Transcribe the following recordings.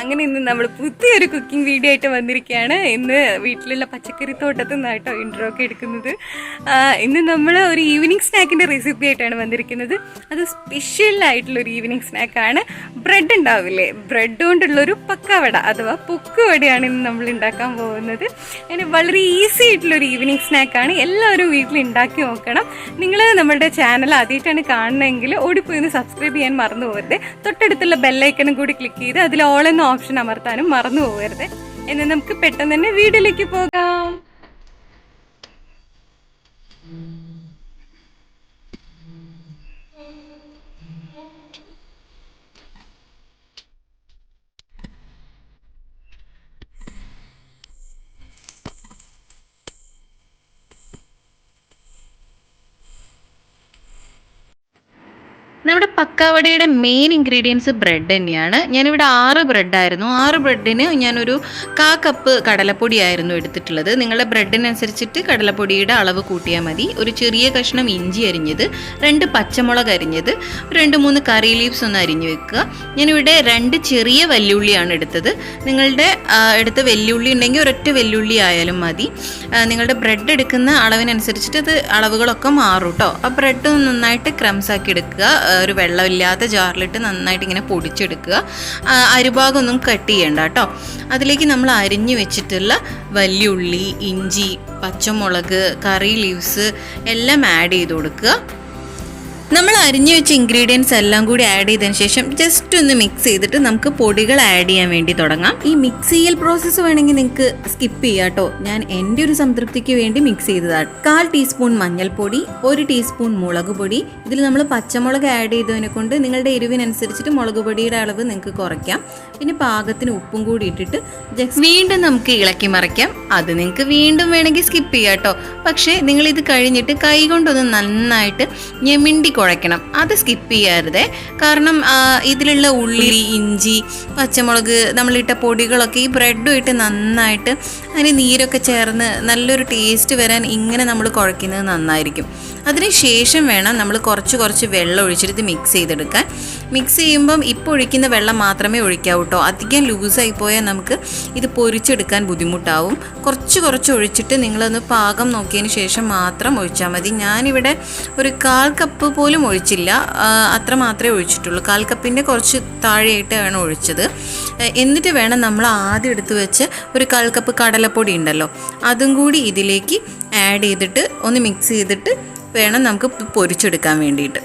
അങ്ങനെ ഇന്ന് നമ്മൾ പുതിയൊരു കുക്കിംഗ് വീഡിയോ ആയിട്ട് വന്നിരിക്കുകയാണ്. ഇന്ന് വീട്ടിലുള്ള പച്ചക്കറി തോട്ടത്തിൽ നിന്നായിട്ടോ ഇൻട്രോ ഒക്കെ എടുക്കുന്നത്. ഇന്ന് നമ്മൾ ഒരു ഈവനിങ് സ്നാക്കിന്റെ റെസിപ്പി ആയിട്ടാണ് വന്നിരിക്കുന്നത്. അത് സ്പെഷ്യൽ ആയിട്ടുള്ള ഒരു ഈവനിങ് സ്നാക്കാണ് ബ്രെഡ് ഉണ്ടാവില്ലേ? ബ്രെഡ് കൊണ്ടുള്ളൊരു പക്കവട അഥവാ പൊക്കുവടയാണ് ഇന്ന് നമ്മൾ ഉണ്ടാക്കാൻ പോകുന്നത്. അങ്ങനെ വളരെ ഈസി ആയിട്ടുള്ള ഒരു ഈവനിങ് സ്നാക്കാണ് എല്ലാവരും വീട്ടിൽ ഉണ്ടാക്കി നോക്കണം. നിങ്ങൾ നമ്മുടെ ചാനൽ ആദ്യമായിട്ടാണ് കാണുന്നതെങ്കിൽ ഓടിപ്പോയി ഒന്ന് സബ്സ്ക്രൈബ് ചെയ്യാൻ മറന്നു പോകരുത്. തൊട്ടടുത്തുള്ള ബെല്ലൈക്കണും കൂടി ക്ലിക്ക് ചെയ്ത് അതിൽ ഓൾ എന്ന ഓപ്ഷൻ അമർത്താനും മറന്നു പോകരുത് എന്ന് നമുക്ക് പെട്ടെന്ന് തന്നെ വീട്ടിലേക്ക് പോകാം. നമ്മുടെ പക്കാവടയുടെ മെയിൻ ഇൻഗ്രീഡിയൻസ് ബ്രെഡ് തന്നെയാണ്. ഞാനിവിടെ ആറ് ബ്രെഡായിരുന്നു ആറ് ബ്രെഡിന് ഞാനൊരു കാ കപ്പ് കടലപ്പൊടിയായിരുന്നു എടുത്തിട്ടുള്ളത്. നിങ്ങളുടെ ബ്രെഡിനനുസരിച്ചിട്ട് കടലപ്പൊടിയുടെ അളവ് കൂട്ടിയാൽ മതി. ഒരു ചെറിയ കഷ്ണം ഇഞ്ചി അരിഞ്ഞത് രണ്ട് പച്ചമുളക് അരിഞ്ഞത് രണ്ട് മൂന്ന് കറി ലീവ്സ് ഒന്ന് അരിഞ്ഞു വെക്കുക. ഞാനിവിടെ രണ്ട് ചെറിയ വല്യുള്ളിയാണ് എടുത്തത്. നിങ്ങളുടെ എടുത്ത വെല്ലുള്ളി ഉണ്ടെങ്കിൽ ഒരൊറ്റ വെല്ലുള്ളി ആയാലും മതി. നിങ്ങളുടെ ബ്രെഡ് എടുക്കുന്ന അളവിനനുസരിച്ചിട്ട് ഇത് അളവുകളൊക്കെ മാറും കേട്ടോ ആ ബ്രെഡ് നന്നായിട്ട് ക്രംസ് ആക്കി എടുക്കുക. ഒരു വെള്ളമില്ലാത്ത ജാറിലിട്ട് നന്നായിട്ട് ഇങ്ങനെ പൊടിച്ചെടുക്കുക. ആ, അരിഭാഗം ഒന്നും കട്ട് ചെയ്യണ്ട കേട്ടോ അതിലേക്ക് നമ്മൾ അരിഞ്ഞു വെച്ചിട്ടുള്ള വല്യുള്ളി ഇഞ്ചി പച്ചമുളക് കറി ലീവ്സ് എല്ലാം ആഡ് ചെയ്ത് കൊടുക്കുക. നമ്മൾ അരിഞ്ഞു വെച്ച ഇൻഗ്രീഡിയൻസ് എല്ലാം കൂടി ആഡ് ചെയ്തതിന് ശേഷം ജസ്റ്റ് ഒന്ന് മിക്സ് ചെയ്തിട്ട് നമുക്ക് പൊടികൾ ആഡ് ചെയ്യാൻ വേണ്ടി തുടങ്ങാം. ഈ മിക്സ് ചെയ്യൽ പ്രോസസ്സ് വേണമെങ്കിൽ നിങ്ങൾക്ക് സ്കിപ്പ് ചെയ്യാട്ടോ ഞാൻ എന്റെ ഒരു സംതൃപ്തിക്ക് വേണ്ടി മിക്സ് ചെയ്തതാണ്. കാൽ ടീസ്പൂൺ മഞ്ഞൾപ്പൊടി ഒരു ടീസ്പൂൺ മുളക് പൊടി. ഇതിൽ നമ്മൾ പച്ചമുളക് ആഡ് ചെയ്തതിനെ കൊണ്ട് നിങ്ങളുടെ എരിവിനനുസരിച്ചിട്ട് മുളക് പൊടിയുടെ അളവ് നിങ്ങൾക്ക് കുറയ്ക്കാം. പിന്നെ പാകത്തിന് ഉപ്പും കൂടി ഇട്ടിട്ട് ജസ്റ്റ് വീണ്ടും നമുക്ക് ഇളക്കി മറിക്കാം. അത് നിങ്ങൾക്ക് വീണ്ടും വേണമെങ്കിൽ സ്കിപ്പ് ചെയ്യാട്ടോ പക്ഷേ നിങ്ങൾ ഇത് കഴിഞ്ഞിട്ട് കൈ കൊണ്ടൊന്ന് നന്നായിട്ട് ഞെമിണ്ടി കുഴയ്ക്കണം. അത് സ്കിപ്പ് ചെയ്യരുതേ. കാരണം ഇതിലുള്ള ഉള്ളി ഇഞ്ചി പച്ചമുളക് നമ്മളിട്ട പൊടികളൊക്കെ ഈ ബ്രെഡും ഇട്ട് നന്നായിട്ട് അതിന് നീരൊക്കെ ചേർന്ന് നല്ലൊരു ടേസ്റ്റ് വരാൻ ഇങ്ങനെ നമ്മൾ കുഴയ്ക്കുന്നത് നന്നായിരിക്കും. അതിന് ശേഷം വേണം നമ്മൾ കുറച്ച് കുറച്ച് വെള്ളം ഒഴിച്ചിട്ട് മിക്സ് ചെയ്തെടുക്കാൻ. മിക്സ് ചെയ്യുമ്പം ഇപ്പോൾ ഒഴിക്കുന്ന വെള്ളം മാത്രമേ ഒഴിക്കാവൂ കേട്ടോ അധികം ലൂസായി പോയാൽ നമുക്ക് ഇത് പൊരിച്ചെടുക്കാൻ ബുദ്ധിമുട്ടാവും. കുറച്ച് കുറച്ച് ഒഴിച്ചിട്ട് നിങ്ങളൊന്ന് പാകം നോക്കിയതിന് ശേഷം മാത്രം ഒഴിച്ചാൽ മതി. ഞാനിവിടെ ഒരു കാൽ കപ്പ് പോലും ഒഴിച്ചില്ല. അത്ര മാത്രമേ ഒഴിച്ചിട്ടുള്ളൂ. കാൽ കപ്പിന്റെ കുറച്ച് താഴെയായിട്ട് വേണം ഒഴിച്ചത് എന്നിട്ട് വേണം നമ്മൾ ആദ്യം എടുത്ത് വെച്ച് ഒരു കാൽ കപ്പ് കടലപ്പൊടി ഉണ്ടല്ലോ അതും കൂടി ഇതിലേക്ക് ആഡ് ചെയ്തിട്ട് ഒന്ന് മിക്സ് ചെയ്തിട്ട് വേണം നമുക്ക് പൊരിച്ചെടുക്കാൻ വേണ്ടിയിട്ട്.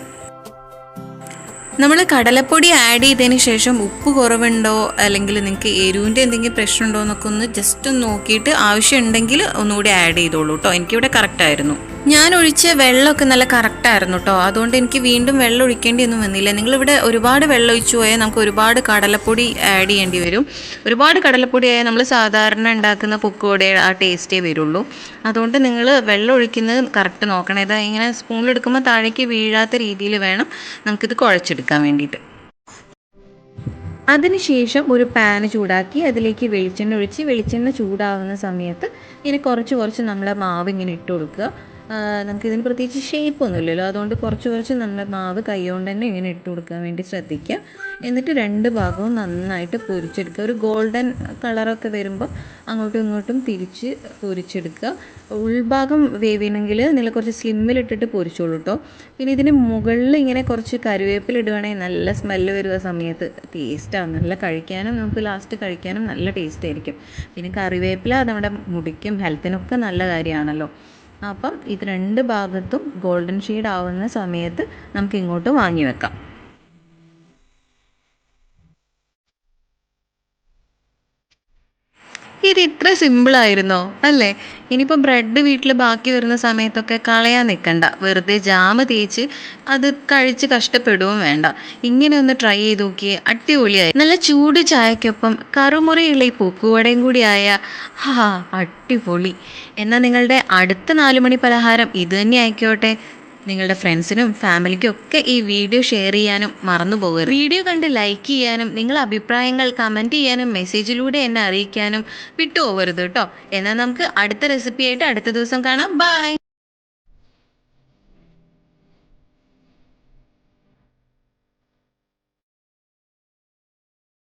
നമ്മൾ കടലപ്പൊടി ആഡ് ചെയ്തതിന് ശേഷം ഉപ്പ് കുറവുണ്ടോ അല്ലെങ്കിൽ നിങ്ങൾക്ക് എരിവിന്റെ എന്തെങ്കിലും പ്രശ്നമുണ്ടോ എന്നൊക്കെ ഒന്ന് ജസ്റ്റ് ഒന്ന് നോക്കിയിട്ട് ആവശ്യമുണ്ടെങ്കിൽ ഒന്നുകൂടി ആഡ് ചെയ്തോളൂ കേട്ടോ എനിക്കിവിടെ കറക്റ്റായിരുന്നു ഞാൻ ഒഴിച്ച വെള്ളമൊക്കെ നല്ല കറക്റ്റായിരുന്നു കേട്ടോ അതുകൊണ്ട് എനിക്ക് വീണ്ടും വെള്ളം ഒഴിക്കേണ്ടി ഒന്നും വന്നില്ല. നിങ്ങളിവിടെ ഒരുപാട് വെള്ളം ഒഴിച്ചു പോയാൽ നമുക്ക് ഒരുപാട് കടലപ്പൊടി ആഡ് ചെയ്യേണ്ടി വരും. ഒരുപാട് കടലപ്പൊടി ആയാൽ നമ്മൾ സാധാരണ ഉണ്ടാക്കുന്ന പൊക്കോടെ ആ ടേസ്റ്റേ വരുള്ളൂ. അതുകൊണ്ട് നിങ്ങൾ വെള്ളം ഒഴിക്കുന്നത് കറക്റ്റ് നോക്കണം. ഇത് ഇങ്ങനെ സ്പൂണിലെടുക്കുമ്പോൾ താഴേക്ക് വീഴാത്ത രീതിയിൽ വേണം നമുക്കിത് കുഴച്ചെടുക്കാൻ വേണ്ടിയിട്ട്. അതിനുശേഷം ഒരു പാന് ചൂടാക്കി അതിലേക്ക് വെളിച്ചെണ്ണ ഒഴിച്ച് വെളിച്ചെണ്ണ ചൂടാവുന്ന സമയത്ത് ഇങ്ങനെ കുറച്ച് കുറച്ച് നമ്മൾ മാവ് ഇങ്ങനെ ഇട്ട് കൊടുക്കുക. നമുക്കിതിന് പ്രത്യേകിച്ച് ഷേപ്പ് ഒന്നുമില്ലല്ലോ അതുകൊണ്ട് കുറച്ച് കുറച്ച് നല്ല മാവ് കൈകൊണ്ട് തന്നെ ഇങ്ങനെ ഇട്ട് കൊടുക്കാൻ വേണ്ടി ശ്രദ്ധിക്കുക എന്നിട്ട് രണ്ട് ഭാഗവും നന്നായിട്ട് പൊരിച്ചെടുക്കുക. ഒരു ഗോൾഡൻ കളറൊക്കെ വരുമ്പോൾ അങ്ങോട്ടും ഇങ്ങോട്ടും തിരിച്ച് പൊരിച്ചെടുക്കുക. ഉൾഭാഗം വേവിനെങ്കിൽ നിങ്ങൾ കുറച്ച് സ്ലിമ്മിലിട്ടിട്ട് പൊരിച്ചോളൂ കേട്ടോ പിന്നെ ഇതിന് മുകളിൽ ഇങ്ങനെ കുറച്ച് കറിവേപ്പില ഇടുവാണെങ്കിൽ നല്ല സ്മെല്ല് വരുന്ന സമയത്ത്. ടേസ്റ്റാണ് നല്ല കഴിക്കാനും നമുക്ക് ലാസ്റ്റ് കഴിക്കാനും നല്ല ടേസ്റ്റ് ആയിരിക്കും. പിന്നെ കറിവേപ്പില നമ്മുടെ മുടിക്കും ഹെൽത്തിനൊക്കെ നല്ല കാര്യമാണല്ലോ. അപ്പം ഇത് രണ്ട് ഭാഗത്തും ഗോൾഡൻ ഷെയ്ഡ് ആവുന്ന സമയത്ത് നമുക്ക് ഇങ്ങോട്ട് വാങ്ങി വെക്കാം ഇത് ഇത്ര സിമ്പിളായിരുന്നോ അല്ലേ? ഇനിയിപ്പോൾ ബ്രെഡ് വീട്ടിൽ ബാക്കി വരുന്ന സമയത്തൊക്കെ കളയാൻ നിൽക്കണ്ട വെറുതെ ജാമ് തേച്ച് അത് കഴിച്ച് കഷ്ടപ്പെടുകയും വേണ്ട. ഇങ്ങനെ ഒന്ന് ട്രൈ ചെയ്ത് നോക്കിയേ അടിപൊളിയായി. നല്ല ചൂട് ചായക്കൊപ്പം കറുമുറയുള്ള ഈ പൂക്കുവടയും കൂടി ആയ ഹാ അടിപൊളി. എന്നാൽ നിങ്ങളുടെ അടുത്ത നാലുമണി പലഹാരം ഇത് തന്നെ ആയിക്കോട്ടെ. നിങ്ങളുടെ ഫ്രണ്ട്സിനും ഫാമിലിക്കും ഒക്കെ ഈ വീഡിയോ ഷെയർ ചെയ്യാനും മറന്നു പോകരുത്. വീഡിയോ കണ്ട് ലൈക്ക് ചെയ്യാനും നിങ്ങളുടെ അഭിപ്രായങ്ങൾ കമന്റ് ചെയ്യാനും മെസ്സേജിലൂടെ എന്നെ അറിയിക്കാനും വിട്ടുപോകരുത് കേട്ടോ. എന്നാൽ നമുക്ക് അടുത്ത റെസിപ്പിയായിട്ട് അടുത്ത ദിവസം കാണാം. ബൈ